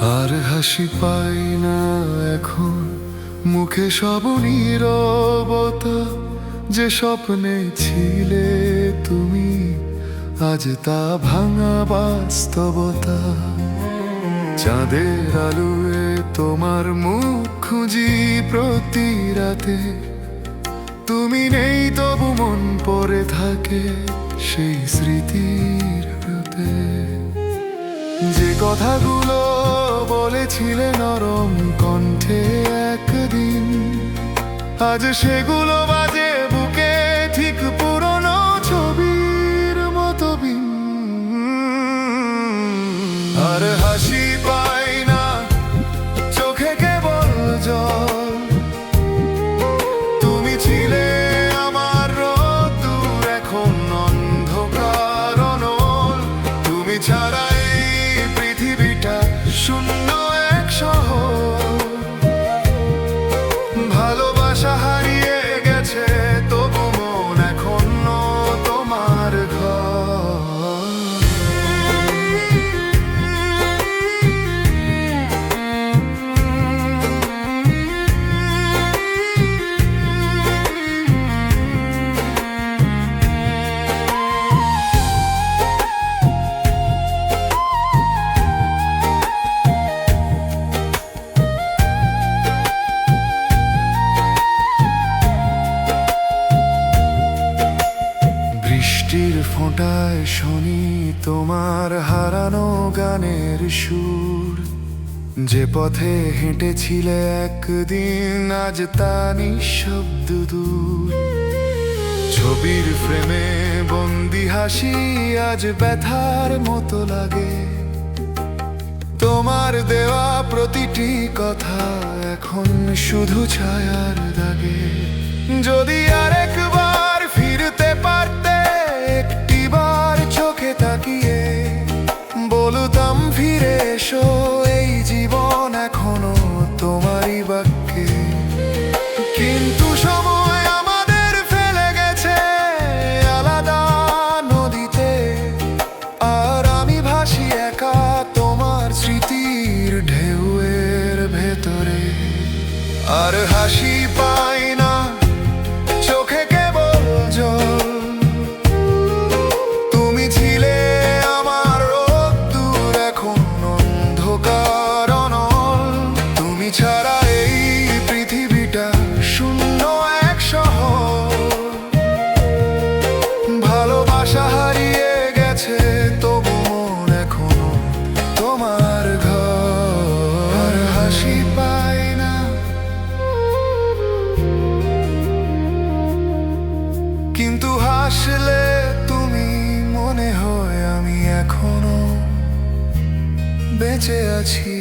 হাসি পাই না এখন। মুখে সব নীরবতা, যে স্বপ্নে ছিলে তুমি, আজ তা ভাঙা বাস্তবতা। চাঁদের আলোয় তোমার মুখ খুঁজি প্রতি রাতে। তুমি নেই তবু মন পড়ে থাকে সেই স্মৃতির যে কথাগুলো বলেছিলে নরম কণ্ঠে একদিন। আজ সেগুলো বাজে বুকে ঠিক পুরনো ছবির মতো বিন আর হাসি পাই না, চোখে কেবল জল। তুমি ছিলে আমার রোদ্দুর, এখন অন্ধকার তুমি ছাড়া পৃথিবীটা শূন্য। বৃষ্টির ফোঁটায় শুনি তোমার হারানো গানের সুর। যে পথে হেঁটেছিলে একদিন, আজ তা নিঃশব্দ দূর। ছবির ফ্রেমে বন্দি হাসি, আজ ব্যথার মতো লাগে। তোমার দেওয়া প্রতিটি কথা এখন শুধু ছায়ার দাগে। যদি আরেকবার জীবন এখনও তোমারই বাক্যে। কিন্তু সময় আমাদের ফেলে গেছে আলাদা নদীতে। আর আমি ভাসি একা তোমার স্মৃতির ঢেউয়ের ভেতরে। আর হাসি এখনও বেঁচে আছি।